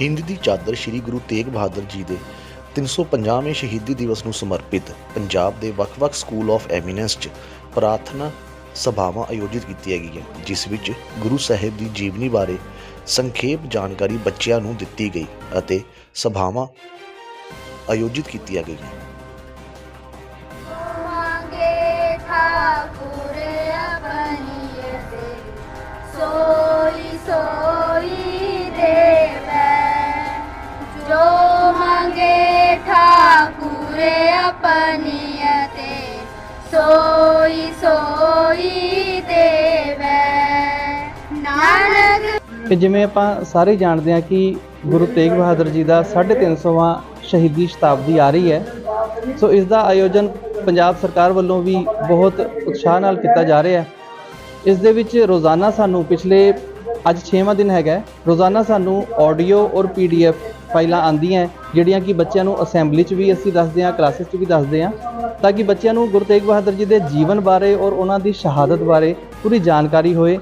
ਹਿੰਦ ਦੀ ਚਾਦਰ ਸ੍ਰੀ ਗੁਰੂ ਤੇਗ ਬਹਾਦਰ ਜੀ ਦੇ 350ਵੇਂ ਸ਼ਹੀਦੀ ਦਿਵਸ ਨੂੰ ਸਮਰਪਿਤ ਪੰਜਾਬ ਦੇ ਵੱਖ-ਵੱਖ ਸਕੂਲ ਆਫ ਐਮੀਨੈਂਸ 'ਚ ਪ੍ਰਾਰਥਨਾ ਸਭਾਵਾਂ ਆਯੋਜਿਤ ਕੀਤੀਆਂ ਗਈਆਂ, ਜਿਸ ਵਿੱਚ ਗੁਰੂ ਸਾਹਿਬ ਦੀ ਜੀਵਨੀ ਬਾਰੇ ਸੰਖੇਪ ਜਾਣਕਾਰੀ ਬੱਚਿਆਂ ਨੂੰ ਦਿੱਤੀ ਗਈ ਅਤੇ ਸਭਾਵਾਂ ਆਯੋਜਿਤ ਕੀਤੀਆਂ ਗਈਆਂ। ਆਪਣੀਅਤੇ ਸੋਈ ਸੋਈ ਦੇਵੈ ਨਾਨਕ ਤੇ ਜਿਵੇਂ ਆਪਾਂ ਸਾਰੇ ਜਾਣਦੇ ਆ ਕਿ ਗੁਰੂ ਤੇਗ ਬਹਾਦਰ ਜੀ ਦਾ 350ਵਾਂ ਸ਼ਹੀਦੀ ਸ਼ਤਾਬਦੀ ਆ ਰਹੀ ਹੈ। ਸੋ ਇਸ ਦਾ ਆਯੋਜਨ ਪੰਜਾਬ ਸਰਕਾਰ ਵੱਲੋਂ ਵੀ ਬਹੁਤ ਉਤਸ਼ਾਹ ਨਾਲ ਕੀਤਾ ਜਾ ਰਿਹਾ ਹੈ। ਇਸ ਦੇ ਵਿੱਚ ਰੋਜ਼ਾਨਾ ਸਾਨੂੰ ਪਿਛਲੇ ਅੱਜ 6ਵਾਂ ਦਿਨ ਹੈਗਾ ਰੋਜ਼ਾਨਾ ਸਾਨੂੰ ਆਡੀਓ ਔਰ ਪੀਡੀਐਫ ਫਾਈਲਾਂ ਆਂਦੀਆਂ ਜਿਹੜੀਆਂ ਕਿ ਬੱਚਿਆਂ ਨੂੰ ਅਸੈਂਬਲੀ 'ਚ ਵੀ ਅਸੀਂ ਦੱਸਦੇ ਹਾਂ, ਕਲਾਸਿਸ 'ਚ ਵੀ ਦੱਸਦੇ ਹਾਂ, ਤਾਂ ਕਿ ਬੱਚਿਆਂ ਨੂੰ ਗੁਰੂ ਤੇਗ ਬਹਾਦਰ ਜੀ ਦੇ ਜੀਵਨ ਬਾਰੇ ਔਰ ਉਹਨਾਂ ਦੀ ਸ਼ਹਾਦਤ ਬਾਰੇ ਪੂਰੀ ਜਾਣਕਾਰੀ ਹੋਏ।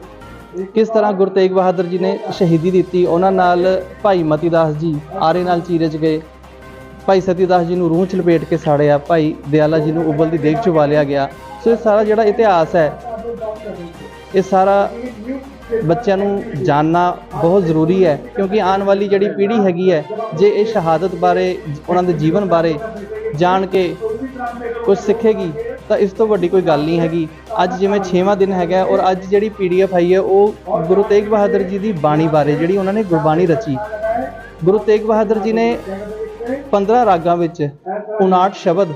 ਕਿਸ ਤਰ੍ਹਾਂ ਗੁਰੂ ਤੇਗ ਬਹਾਦਰ ਜੀ ਨੇ ਸ਼ਹੀਦੀ ਦਿੱਤੀ, ਉਹਨਾਂ ਨਾਲ ਭਾਈ ਮਤੀ ਦਾਸ ਜੀ ਆਰੇ ਨਾਲ ਚੀਰੇ 'ਚ ਗਏ। ਭਾਈ ਸਤੀ ਦਾਸ ਜੀ ਨੂੰ ਰੂਹ 'ਚ ਲਪੇਟ ਕੇ ਸਾੜਿਆ, ਭਾਈ ਦਿਆਲਾ ਜੀ ਨੂੰ ਉਬਲਦੀ ਦੇਗ 'ਚ ਵਾਲਿਆ ਗਿਆ। ਸੋ ਇਹ ਸਾਰਾ ਜਿਹੜਾ ਇਤਿਹਾਸ ਹੈ, ਇਹ ਸਾਰਾ ਬੱਚਿਆਂ ਨੂੰ ਜਾਣਨਾ ਬਹੁਤ ਜ਼ਰੂਰੀ ਹੈ, ਕਿਉਂਕਿ ਆਉਣ ਵਾਲੀ ਜਿਹੜੀ ਪੀੜ੍ਹੀ ਹੈਗੀ ਹੈ, ਜੇ ਇਹ ਸ਼ਹਾਦਤ ਬਾਰੇ, ਉਹਨਾਂ ਦੇ ਜੀਵਨ ਬਾਰੇ ਜਾਣ ਕੇ ਕੁਝ ਸਿੱਖੇਗੀ, ਤਾਂ ਇਸ ਤੋਂ ਵੱਡੀ ਕੋਈ ਗੱਲ ਨਹੀਂ ਹੈਗੀ। ਅੱਜ ਜਿਵੇਂ 6ਵਾਂ ਦਿਨ ਹੈਗਾ ਔਰ ਅੱਜ ਜਿਹੜੀ ਪੀਡੀਐਫ ਆਈ ਹੈ, ਉਹ ਗੁਰੂ ਤੇਗ ਬਹਾਦਰ ਜੀ ਦੀ ਬਾਣੀ ਬਾਰੇ ਜਿਹੜੀ ਉਹਨਾਂ ਨੇ ਗੁਰਬਾਣੀ ਰਚੀ। ਗੁਰੂ ਤੇਗ ਬਹਾਦਰ ਜੀ ਨੇ 15 ਰਾਗਾਂ ਵਿੱਚ 59 ਸ਼ਬਦ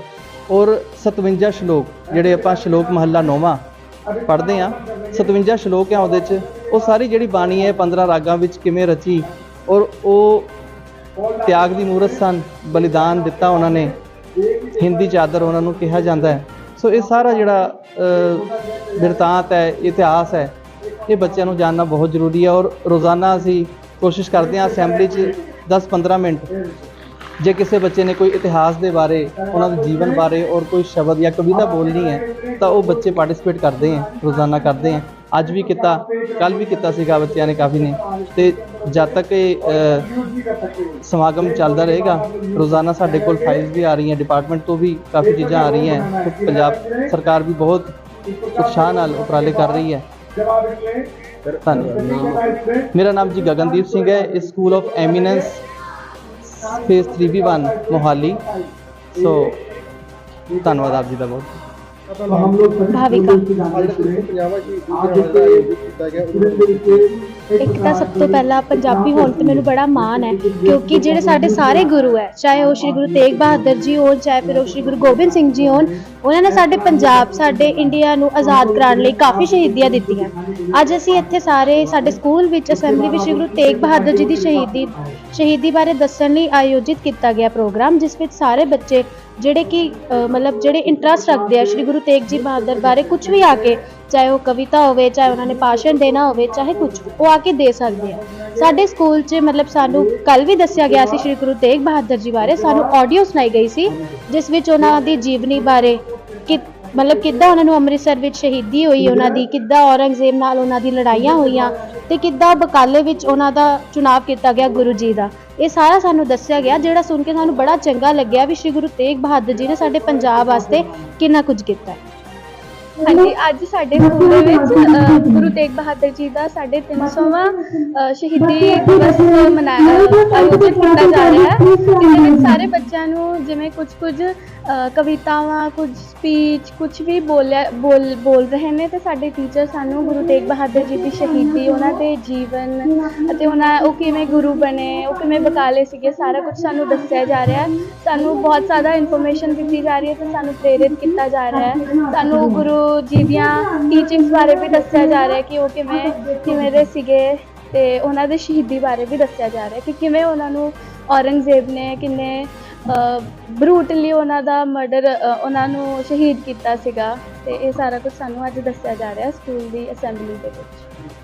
ਔਰ 57 ਸ਼ਲੋਕ, ਜਿਹੜੇ ਆਪਾਂ ਸ਼ਲੋਕ ਮਹੱਲਾ ਨੌਵਾਂ ਪੜ੍ਹਦੇ ਆ 57 ਸ਼ਲੋਕ ਆ ਉਹਦੇ 'ਚ ਉਹ ਸਾਰੀ ਜਿਹੜੀ ਬਾਣੀ ਹੈ 15 ਰਾਗਾਂ ਵਿੱਚ ਕਿਵੇਂ ਰਚੀ ਔਰ ਉਹ ਤਿਆਗ ਦੀ ਮੂਰਤ ਸਨ, ਬਲੀਦਾਨ ਦਿੱਤਾ ਉਹਨਾਂ ਨੇ। ਹਿੰਦੀ ਚਾਦਰ ਉਹਨਾਂ ਨੂੰ ਕਿਹਾ ਜਾਂਦਾ ਹੈ। ਸੋ ਇਹ ਸਾਰਾ ਜਿਹੜਾ ਬਿਰਤਾਂਤ ਹੈ, ਇਤਿਹਾਸ ਹੈ, ਇਹ ਬੱਚਿਆਂ ਨੂੰ ਜਾਣਨਾ ਬਹੁਤ ਜ਼ਰੂਰੀ ਹੈ ਔਰ ਰੋਜ਼ਾਨਾ ਅਸੀਂ ਕੋਸ਼ਿਸ਼ ਕਰਦੇ ਹਾਂ ਅਸੈਂਬਲੀ 'ਚ 10-15 ਮਿੰਟ ਜੇ ਕਿਸੇ ਬੱਚੇ ਨੇ ਕੋਈ ਇਤਿਹਾਸ ਦੇ ਬਾਰੇ, ਉਹਨਾਂ ਦੇ ਜੀਵਨ ਬਾਰੇ ਔਰ ਕੋਈ ਸ਼ਬਦ ਜਾਂ ਕਵਿਤਾ ਬੋਲਣੀ ਹੈ ਤਾਂ ਉਹ ਬੱਚੇ ਪਾਰਟਿਸਿਪੇਟ ਕਰਦੇ ਹੈ, ਰੋਜ਼ਾਨਾ ਕਰਦੇ ਹੈ। ਅੱਜ ਵੀ ਕੀਤਾ ਕੱਲ ਵੀ ਕੀਤਾ ਸੀਗਾ ਬੱਚਿਆਂ ਨੇ ਕਾਫੀ ਨੇ। ਤੇ ਜਦ ਤੱਕ ਇਹ ਅ, ਸਮਾਗਮ ਚੱਲਦਾ ਰਹੇਗਾ ਰੋਜ਼ਾਨਾ ਸਾਡੇ ਕੋਲ ਫਾਈਲਸ ਵੀ ਆ ਰਹੀਆਂ ਡਿਪਾਰਟਮੈਂਟ ਤੋਂ ਵੀ ਕਾਫੀ ਚੀਜ਼ਾਂ ਆ ਰਹੀਆਂ ਹੈ। ਤੇ ਪੰਜਾਬ ਸਰਕਾਰ ਵੀ ਬਹੁਤ ਉਤਸ਼ਾਹ ਨਾਲ ਉਪਰਾਲੇ ਕਰ ਰਹੀ ਹੈ। ਧੰਨਵਾਦ। ਮੇਰਾ ਨਾਮ ਜੀ ਗਗਨਦੀਪ ਸਿੰਘ ਹੈ ਇਸ school of eminence phase 3B1 Mohali. So ਧੰਨਵਾਦ ਆਪ ਜੀ ਦਾ ਬਹੁਤ। ਭਾਵਿਕਾ ਇੱਕ ਤਾਂ ਸਭ ਤੋਂ ਪਹਿਲਾਂ ਪੰਜਾਬੀ ਹੋਣ ਤੇ ਮੈਨੂੰ ਬੜਾ ਮਾਣ ਹੈ ਕਿਉਂਕਿ ਜਿਹੜੇ ਸਾਡੇ ਸਾਰੇ ਗੁਰੂ ਹੈ ਚਾਹੇ ਉਹ ਸ਼੍ਰੀ ਗੁਰੂ ਤੇਗ ਬਹਾਦਰ ਜੀ ਹੋਣ ਚਾਹੇ ਫਿਰ ਉਹ ਸ਼੍ਰੀ ਗੁਰੂ ਗੋਬਿੰਦ ਸਿੰਘ ਜੀ ਹੋਣ ਉਹਨਾਂ ਨੇ ਸਾਡੇ ਪੰਜਾਬ ਸਾਡੇ ਇੰਡੀਆ ਨੂੰ ਆਜ਼ਾਦ ਕਰਾਉਣ ਲਈ ਕਾਫੀ ਸ਼ਹੀਦੀਆਂ ਦਿੱਤੀਆਂ। ਅੱਜ ਅਸੀਂ ਇੱਥੇ ਸਾਰੇ ਸਾਡੇ ਸਕੂਲ ਵਿੱਚ ਅਸੈਂਬਲੀ ਵਿੱਚ ਸ਼੍ਰੀ ਗੁਰੂ ਤੇਗ ਬਹਾਦਰ ਜੀ ਦੀ ਸ਼ਹੀਦੀ ਸ਼ਹੀਦੀ ਬਾਰੇ ਦੱਸਣ ਲਈ ਆਯੋਜਿਤ ਕੀਤਾ ਗਿਆ ਪ੍ਰੋਗਰਾਮ ਜਿਸ ਵਿੱਚ ਸਾਰੇ ਬੱਚੇ ਜਿਹੜੇ ਕਿ ਮਤਲਬ ਜਿਹੜੇ ਇੰਟਰਸਟ ਰੱਖਦੇ ਆ ਸ਼੍ਰੀ ਗੁਰੂ ਤੇਗ ਜੀ ਬਹਾਦਰ ਬਾਰੇ ਕੁਝ ਵੀ ਆ ਕੇ, ਚਾਹੇ ਉਹ ਕਵਿਤਾ ਹੋਵੇ, ਚਾਹੇ ਉਹਨਾਂ ਨੇ ਭਾਸ਼ਣ ਦੇਣਾ ਹੋਵੇ, ਚਾਹੇ ਕੁਝ ਉਹ ਆ ਕੇ ਦੇ ਸਕਦੇ ਆ। ਸਾਡੇ ਸਕੂਲ 'ਚ ਮਤਲਬ ਸਾਨੂੰ ਕੱਲ ਵੀ ਦੱਸਿਆ ਗਿਆ ਸੀ ਸ਼੍ਰੀ ਗੁਰੂ ਤੇਗ ਬਹਾਦਰ ਜੀ ਬਾਰੇ, ਸਾਨੂੰ ਆਡੀਓ ਸੁਣਾਈ ਗਈ ਸੀ, ਜਿਸ ਵਿੱਚ ਉਹਨਾਂ ਦੀ ਜੀਵਨੀ ਬਾਰੇ ਕਿ, ਮਤਲਬ ਕਿੱਦਾਂ ਉਹਨਾਂ ਨੂੰ ਅੰਮ੍ਰਿਤਸਰ ਵਿੱਚ ਸ਼ਹੀਦੀ ਹੋਈ, ਉਹਨਾਂ ਦੀ ਕਿੱਦਾਂ ਔਰੰਗਜ਼ੇਬ ਨਾਲ ਉਹਨਾਂ ਦੀ ਲੜਾਈਆਂ ਹੋਈਆਂ ਤੇ ਕਿੱਦਾਂ ਬਕਾਲੇ ਵਿੱਚ ਉਹਨਾਂ ਦਾ ਚੁਣਾਵ ਕੀਤਾ ਗਿਆ ਗੁਰੂ ਜੀ ਦਾ। ਇਹ ਸਾਰਾ ਸਾਨੂੰ ਦੱਸਿਆ ਗਿਆ, ਜਿਹੜਾ ਸੁਣ ਕੇ ਸਾਨੂੰ ਬੜਾ ਚੰਗਾ ਲੱਗਿਆ ਵੀ ਸ਼੍ਰੀ ਗੁਰੂ ਤੇਗ ਬਹਾਦਰ ਜੀ ਨੇ ਸਾਡੇ ਪੰਜਾਬ ਵਾਸਤੇ ਕਿੰਨਾ ਕੁਝ ਕੀਤਾ। ਹੈ ਹਾਂਜੀ ਅੱਜ ਸਾਡੇ ਸਕੂਲ ਦੇ ਵਿੱਚ ਗੁਰੂ ਤੇਗ ਬਹਾਦਰ ਜੀ ਦਾ 350ਵਾਂ ਅ, ਸ਼ਹੀਦੀ ਦਿਵਸ ਮਨਾਇਆ ਆਯੋਜਿਤ ਕੀਤਾ ਜਾ ਰਿਹਾ ਹੈ। ਜਿਹਦੇ ਵਿੱਚ ਸਾਰੇ ਬੱਚਿਆਂ ਨੂੰ ਜਿਵੇਂ ਕੁਝ ਕੁਝ ਕਵਿਤਾਵਾਂ ਕੁਝ ਸਪੀਚ ਕੁਝ ਵੀ ਬੋਲਿਆ ਬੋਲ ਬੋਲ ਰਹੇ ਨੇ ਤੇ ਸਾਡੇ ਟੀਚਰ ਸਾਨੂੰ ਗੁਰੂ ਤੇਗ ਬਹਾਦਰ ਜੀ ਦੀ ਸ਼ਹੀਦੀ ਉਹਨਾਂ ਦੇ ਜੀਵਨ ਅਤੇ ਉਹਨਾਂ ਉਹ ਕਿਵੇਂ ਗੁਰੂ ਬਣੇ ਉਹ ਕਿਵੇਂ ਬਕਾਲੇ ਸੀਗੇ ਸਾਰਾ ਕੁਝ ਸਾਨੂੰ ਦੱਸਿਆ ਜਾ ਰਿਹਾ ਹੈ। ਸਾਨੂੰ ਬਹੁਤ ਜ਼ਿਆਦਾ ਇਨਫੋਰਮੇਸ਼ਨ ਦਿੱਤੀ ਜਾ ਰਹੀ ਹੈ ਤੇ ਸਾਨੂੰ ਪ੍ਰੇਰਿਤ ਕੀਤਾ ਜਾ ਰਿਹਾ ਹੈ। ਸਾਨੂੰ ਗੁਰੂ ਜੀ ਦੀਆਂ ਟੀਚਿੰਗਸ ਬਾਰੇ ਵੀ ਦੱਸਿਆ ਜਾ ਰਿਹਾ ਕਿ ਉਹ ਕਿਵੇਂ ਕਿਵੇਂ ਦੇ ਸੀਗੇ ਤੇ ਉਹਨਾਂ ਦੇ ਸ਼ਹੀਦੀ ਬਾਰੇ ਵੀ ਦੱਸਿਆ ਜਾ ਰਿਹਾ ਕਿ ਕਿਵੇਂ ਉਹਨਾਂ ਨੂੰ ਔਰੰਗਜ਼ੇਬ ਨੇ ਕਿੰਨੇ ਬਰੂਟਲੀ ਉਹਨਾਂ ਦਾ ਮਰਡਰ ਉਹਨਾਂ ਨੂੰ ਸ਼ਹੀਦ ਕੀਤਾ ਸੀਗਾ ਤੇ ਇਹ ਸਾਰਾ ਕੁਝ ਸਾਨੂੰ ਅੱਜ ਦੱਸਿਆ ਜਾ ਰਿਹਾ ਸਕੂਲ ਦੀ ਅਸੈਂਬਲੀ ਦੇ ਵਿੱਚ।